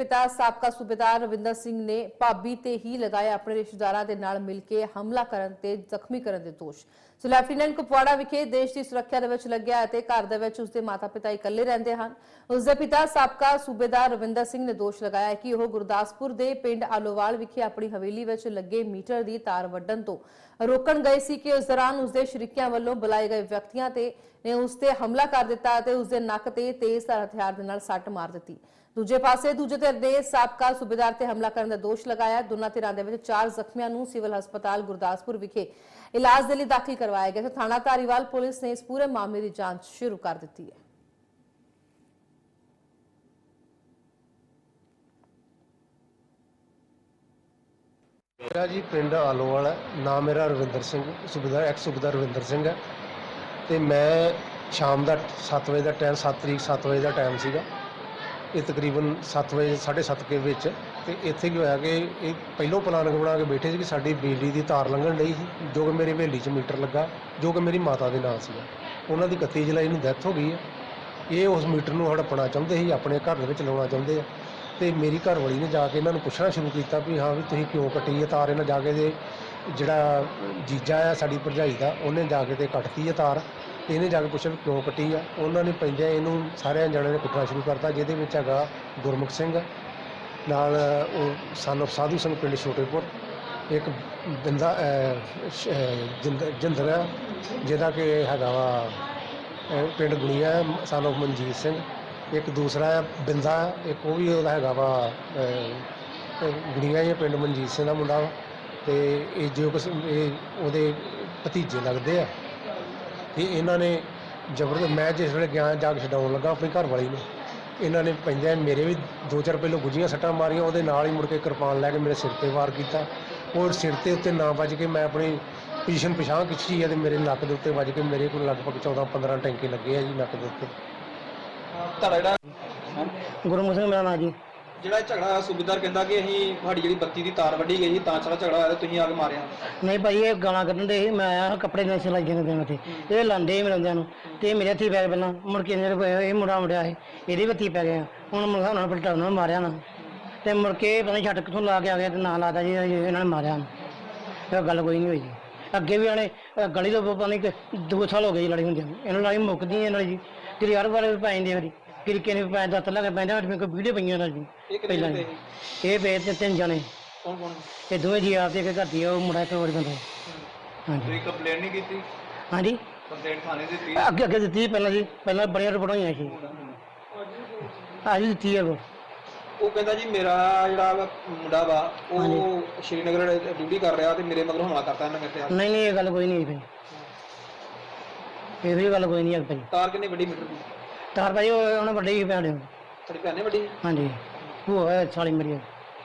ਪਿਤਾ ਸਾਬਕਾ ਸੂਬੇਦਾਰ ਰਵਿੰਦਰ ਸਿੰਘ ਨੇ ਭਾਬੀ ਤੇ ਹੀ ਲਗਾਇਆ ਆਪਣੇ ਰਿਸ਼ਤੇਦਾਰਾਂ ਦੇ ਨਾਲ ਮਿਲ ਕੇ ਹਮਲਾ ਕਰਨ ਤੇ ਜ਼ਖਮੀ ਕਰਨ ਦੇ ਦੋਸ਼। ਸੋ ਲੈਫਟੀਨੈਂਟ ਕੁਪਵਾੜਾ ਵਿਖੇ ਦੇਸ਼ ਦੀ ਸੁਰੱਖਿਆ ਦੇ ਵਿੱਚ ਲੱਗਿਆ ਅਤੇ ਘਰ ਦੇ ਵਿੱਚ ਉਸਦੇ ਮਾਤਾ-ਪਿਤਾ ਇਕੱਲੇ ਰਹਿੰਦੇ ਹਨ। ਉਸਦੇ ਪਿਤਾ ਸਾਬਕਾ ਸੂਬੇਦਾਰ ਰਵਿੰਦਰ ਸਿੰਘ ਨੇ ਦੋਸ਼ ਲਗਾਇਆ ਕਿ ਉਹ ਗੁਰਦਾਸਪੁਰ ਦੇ ਪਿੰਡ ਆਲੋਵਾਲ ਵਿਖੇ ਆਪਣੀ ਹਵੇਲੀ ਵਿੱਚ ਲੱਗੇ ਮੀਟਰ ਦੀ ਤਾਰ ਵੱਢਣ ਤੋਂ ਰੋਕਣ ਗਏ ਸੀ ਕਿ ਉਸ ਦੌਰਾਨ ਉਸਦੇ ਸ਼ਰੀਕਿਆਂ ਵੱਲੋਂ ਬੁਲਾਏ ਗਏ ਵਿਅਕਤੀਆਂ ਤੇ ਨੇ ਉਸ ਤੇ ਹਮਲਾ ਕਰ ਦਿੱਤਾ ਅਤੇ ਉਸਦੇ ਨੱਕ ਤੇ ਤੇਜ਼ ਹਥਿਆਰ ਦੇ ਨਾਲ ਸੱਟ ਮਾਰ ਦਿੱਤੀ। ਦੂਜੇ ਪਾਸੇ ਦੂਜੇ ਧਿਰ ਨੇ ਸਾਬਕਾ ਸੂਬੇਦਾਰ ਤੇ ਹਮਲਾ ਕਰਨ ਦਾ ਦੋਸ਼ ਲਗਾਇਆ। ਦੋਨਾਂ ਧਿਰਾਂ ਦੇ ਵਿੱਚ ਚਾਰ ਜ਼ਖਮੀਆਂ ਨੂੰ ਸਿਵਲ ਹਸਪਤਾਲ ਗੁਰਦਾਸਪੁਰ ਵਿਖੇ ਇਲਾਜ ਦੇ ਲਈ ਦਾਖਲ ਕਰਵਾਇਆ ਗਿਆ। ਤੇ ਥਾਣਾ ਧਾਰੀਵਾਲ ਪੁਲਿਸ ਨੇ ਇਸ ਪੂਰੇ ਮਾਮਲੇ ਦੀ ਜਾਂਚ ਸ਼ੁਰੂ ਕਰ ਦਿੱਤੀ ਹੈ। ਮੇਰਾ ਜੀ ਪਿੰਡ ਆਲੋਵਾਲ ਹੈ। ਨਾਮ ਮੇਰਾ ਰਵਿੰਦਰ ਸਿੰਘ, ਸੁਬੇਦਾਰ ਐਕਸ ਸੁਬੇਦਾਰ ਰਵਿੰਦਰ ਸਿੰਘ ਹੈ। ਤੇ ਮੈਂ ਸ਼ਾਮ ਦਾ 7 ਵਜੇ ਦਾ ਟਾਈਮ 7 ਤਰੀਕ 7 ਵਜੇ ਦਾ ਟਾਈਮ ਸੀਗਾ। ਇਹ ਤਕਰੀਬਨ 7 ਵਜੇ 7:30 ਕੇ ਵਿੱਚ ਤੇ ਇੱਥੇ ਕੀ ਹੋਇਆ ਕਿ ਇਹ ਪਹਿਲੋਂ ਪਲਾਨ ਬਣਾ ਕੇ ਬੈਠੇ ਸੀ ਕਿ ਸਾਡੀ ਬਿਜਲੀ ਦੀ ਤਾਰ ਲੰਘਣ ਲਈ ਸੀ, ਜੋ ਕਿ ਮੇਰੀ ਹਵੇਲੀ 'ਚ ਮੀਟਰ ਲੱਗਾ, ਜੋ ਕਿ ਮੇਰੀ ਮਾਤਾ ਦੇ ਨਾਂ ਸੀ ਉਹਨਾਂ ਦੀ 31 ਜੁਲਾਈ ਨੂੰ ਡੈਥ ਹੋ ਗਈ ਹੈ। ਇਹ ਉਸ ਮੀਟਰ ਨੂੰ ਹੜਪਣਾ ਚਾਹੁੰਦੇ ਸੀ, ਆਪਣੇ ਘਰ ਦੇ ਵਿੱਚ ਲਾਉਣਾ ਚਾਹੁੰਦੇ ਆ। ਤੇ ਮੇਰੀ ਘਰ ਵਾਲੀ ਨੇ ਜਾ ਕੇ ਇਹਨਾਂ ਨੂੰ ਪੁੱਛਣਾ ਸ਼ੁਰੂ ਕੀਤਾ ਵੀ ਹਾਂ ਵੀ ਤੁਸੀਂ ਕਿਉਂ ਕੱਟੀ ਹੈ ਤਾਰ? ਇਹਨਾਂ ਜਾ ਕੇ ਦੇ ਜਿਹੜਾ ਜੀਜਾ ਆ, ਸਾਡੀ ਭਰਜਾਈ ਦਾ, ਉਹਨੇ ਜਾ ਕੇ ਤੇ ਕੱਟਤੀ ਹੈ ਤਾਰ। ਤੇ ਇਹਨੇ ਜਾ ਕੇ ਪੁੱਛਿਆ ਵੀ ਕਿਉਂ ਕੱਟੀ ਆ। ਉਹਨਾਂ ਨੇ ਪੈਂਦਿਆਂ ਇਹਨੂੰ ਸਾਰਿਆਂ ਜਣਿਆਂ ਨੇ ਕੁੱਟਣਾ ਸ਼ੁਰੂ ਕਰਤਾ ਜਿਹਦੇ ਵਿੱਚ ਹੈਗਾ ਗੁਰਮੁਖ ਸਿੰਘ ਨਾਲ ਉਹ ਸਨ of ਸਾਧੂ ਸਿੰਘ ਪਿੰਡ ਛੋਟੇਪੁਰ ਇੱਕ ਬੰਦਾ ਜਿੰਦ- ਜਿੰਦਰ ਆ ਜਿਹਦਾ ਕਿ ਹੈਗਾ ਵਾ ਪਿੰਡ ਗੁਣੀਆ ਸਨ of ਮਨਜੀਤ ਸਿੰਘ। ਇੱਕ ਦੂਸਰਾ ਆ ਬਿੰਦਾ ਇੱਕ ਉਹ ਵੀ ਉਹਦਾ ਹੈਗਾ ਵਾ ਅਹ, ਅਹ, ਗੁਣੀਆ ਹੀ ਪਿੰਡ ਮਨਜੀਤ ਸਿੰਘ ਦਾ ਮੁੰਡਾ ਵਾ। ਤੇ ਇਹ ਜੋ ਕੁਛ ਇਹ ਉਹਦੇ ਭਤੀਜੇ ਲੱਗਦੇ ਆ। ਤੇ ਇਹਨਾਂ ਨੇ ਜ਼ਬਰਦਸਤ ਮੈਂ ਜਿਸ ਵੇਲੇ ਗਿਆ ਜਾ ਕੇ ਛਡਾਉਣ ਲੱਗਾ ਆਪਣੀ ਘਰ ਵਾਲੀ ਨੂੰ। ਇਹਨਾਂ ਨੇ ਪੈਂਦਿਆਂ ਮੇਰੇ ਵੀ ਦੋ ਚਾਰ ਪਹਿਲੋਂ ਗੁੱਜੀਆਂ ਸੱਟਾਂ ਮਾਰੀਆਂ ਉਹਦੇ ਨਾਲ ਹੀ ਮੁੜ ਕੇ ਕਿਰਪਾਨ ਲੈ ਕੇ ਮੇਰੇ ਸਿਰ ਤੇ ਵਾਰ ਕੀਤਾ। ਔਰ ਸਿਰ ਤੇ ਉੱਤੇ ਨਾ ਵੱਜ ਕੇ ਮੈਂ ਆਪਣੀ ਪੋਜੀਸ਼ਨ ਪਛਾਣ ਖਿੱਚੀ ਹੈ ਤੇ ਮੇਰੇ ਨੱਕ ਦੇ ਉੱਤੇ ਵੱਜ ਕੇ ਮੇਰੇ ਕੋਲ ਲਗਭਗ 14 15 ਟੈਂਕੇ ਲੱਗੇ ਆ ਜੀ ਨੱਕ ਦੇ ਉੱਤੇ। ਤੁਹਾਡਾ ਜਿਹੜਾ ਗੁਰਮੁਖ ਸਿੰਘ ਮੇਰਾ ਨਾਂ ਜੀ। ਜਿਹੜਾ ਇਹ ਝਗੜਾ ਹੋਇਆ ਸੂਬੇਦਾਰ ਕਹਿੰਦਾ ਕਿ ਅਸੀਂ ਸਾਡੀ ਜਿਹੜੀ ਬੱਤੀ ਦੀ ਤਾਰ ਵੱਢੀ ਗਈ ਸੀ ਤਾਂ ਸਾਰਾ ਝਗੜਾ ਹੋਇਆ ਤੇ ਤੁਸੀਂ ਆ ਕੇ ਮਾਰਿਆ। ਨਹੀਂ ਭਾਈ ਇਹ ਗਾਲਾਂ ਕੱਢਣ ਦੇ ਸੀ। ਮੈਂ ਆਇਆ ਕੱਪੜੇ ਦੇ ਸਿਲਾਈ ਦੇ ਦੇਣ ਤੇ ਇਹ ਲਾਂਦੇ ਸੀ ਮਿਲਦਿਆਂ ਨੂੰ ਤੇ ਮੇਰੇ ਹੱਥੀ ਪੈ ਗਏ ਪਹਿਲਾਂ। ਮੁੜ ਕੇ ਜਿਹੜੇ ਇਹ ਮੁੰਡਾ ਮੁੰਡਿਆ ਸੀ ਇਹਦੇ ਵੀ ਹੱਥੀ ਪੈ ਗਏ ਆ। ਹੁਣ ਮੁੰਡਾ ਉਹਨਾਂ ਨੇ ਪਲਟਾ ਉਹਨਾਂ ਮਾਰਿਆ ਨਾ। ਤੇ ਮੁੜ ਕੇ ਪਤਾ ਨਹੀਂ ਛੱਟ ਕਿੱਥੋਂ ਲਾ ਕੇ ਆ ਗਿਆ ਤੇ ਨਾਂ ਲਾਦਾ ਜੀ ਇਹਨਾਂ ਨੇ ਮਾਰਿਆ ਇਹ ਗੱਲ ਕੋਈ ਨਹੀਂ ਹੋਈ ਜੀ। ਅੱਗੇ ਵੀ ਆਣੇ ਗਲੀ ਤੋਂ ਪਤਾ ਨਹੀਂ ਕਿ ਦੋ ਸਾਲ ਹੋ ਗਏ ਜੀ ਲੜੀ ਹੁੰਦੀ ਨੂੰ। ਇਹਨਾਂ ਲੜਾਈ ਮੁੱਕਦੀ ਹੈ ਇਹਨਾਂ ਦੀ ਜੀ। ਤੇਰੀ ਹਰ ਵਾਰ ਪੈ ਜਾਂਦੀ ਹੈ ਕਿਰਕੇ ਨੇ ਪੈ ਦੱਤ ਲੱਗ ਪੈਂਦਾ ਮੇਰੇ ਕੋਲ ਵੀਡੀਓ ਪਈਆਂ ਇਹਨਾਂ ਦੀ ਇਹ ਕਿੰਨੇ ਪਹਿਲਾਂ ਬੰਦੇ ਇਹ ਪਏ ਤੇ ਤਿੰਨ ਜਣੇ। ਕੌਣ ਕੌਣ? ਇਹ ਦੋਵੇਂ ਜੀ ਆਪ ਦੇ ਕੇ ਘਰ ਦੀ ਆ, ਉਹ ਮੁੰਡਾ ਇੱਕ ਹੋਰ ਬੰਦਾ। ਹਾਂਜੀ। ਤੁਸੀਂ ਕੰਪਲੇਂਟ ਨਹੀਂ ਕੀਤੀ? ਹਾਂਜੀ। ਕੰਪਲੇਂਟ ਥਾਣੇ ਦੇ ਦਿੱਤੀ? ਅੱਗੇ ਅੱਗੇ ਦਿੱਤੀ ਪਹਿਲਾਂ ਜੀ ਪਹਿਲਾਂ ਬੜੀਆਂ ਰਿਪੋਰਟਾਂ ਹੋਈਆਂ ਸੀ। ਅੱਜ ਦਿੱਤੀ ਹੈ ਉਹ। ਉਹ ਕਹਿੰਦਾ ਜੀ ਮੇਰਾ ਜਿਹੜਾ ਵਾ ਮੁੰਡਾ ਵਾ ਉਹ ਸ਼੍ਰੀਨਗਰ ਡਿਊਟੀ ਕਰ ਰਿਹਾ ਤੇ ਮੇਰੇ ਮਗਰ ਹਮਲਾ ਕਰਤਾ ਇਹਨਾਂ ਮੇਰੇ ਤੇ ਨਹੀਂ ਨਹੀਂ ਇਹ ਗੱਲ ਕੋਈ ਨਹੀਂ ਹੈ। ਭਾਈ ਇਹ ਵੀ ਗੱਲ ਕੋਈ ਨਹੀਂ ਹੈ ਭਾਈ। ਤਾਰ ਕਿੰਨੀ ਵੱਡੀ ਮੀਟਰ ਦੀ ਤਾਰ ਭਾਈ ਉਹ ਉਹਨਾਂ ਵੱਡੇ ਹੀ ਭੈਣ ਤੁਹਾਡੀ ਭੈਣ ਨੇ ਵੱਡੀ ਹਾਂਜੀ। ਉਹ ਹੈ ਸਾਲੀ ਮੇਰੀ।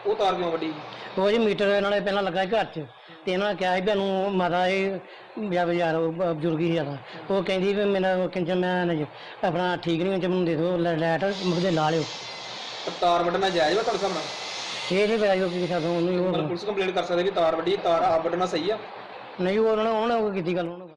ਉਹ ਤਾਰ ਕਿਉਂ ਵੱਡੀ? ਉਹ ਜੀ ਮੀਟਰ ਇਹਨਾਂ ਨੇ ਪਹਿਲਾਂ ਲੱਗਾ ਸੀ ਘਰ 'ਚ ਤੇ ਇਹਨਾਂ ਨੇ ਕਿਹਾ ਸੀ ਵੀ ਇਹਨੂੰ ਮਾਤਾ ਇਹ ਵਿਆਹ ਯਾਰ ਉਹ ਬ- ਬਜ਼ੁਰਗ ਹੀ ਜ਼ਿਆਦਾ। ਉਹ ਕਹਿੰਦੀ ਵੀ ਮੇਰਾ ਕਿੰਜ ਮੈਂ ਨਾ ਜੀ ਆਪਣਾ ਠੀਕ ਨਹੀਂ ਹੁੰਦਾ ਮੈਨੂੰ ਦੇ ਦਿਓ ਲੈ- ਲਾਈਟ ਮੁਝੇ ਲਾ ਲਿਓ। ਤਾਰ ਵੱਢਣਾ ਜਾਇਜ਼ ਵਾ ਤੁਹਾਡੇ ਸਾਹਮਣੇ? ਇਹ ਨਹੀਂ ਪਤਾ ਜੋ ਕੀ ਸਾਥੋਂ ਉਹਨੂੰ ਮਤਲਬ ਪੁਲਿਸ ਕੰਪਲੇਂਟ ਕਰ ਸਕਦੇ ਵੀ ਤਾਰ ਵੱਡੀ ਤਾਰ ਆਪ ਵੱਢਣਾ ਸਹੀ ਆ? ਨਹੀਂ ਉਹ ਉਹਨਾਂ ਨੇ ਉਹਨਾਂ ਨੇ ਉਹ ਕੀਤੀ ਗੱਲ ਉਹਨਾਂ ਨੇ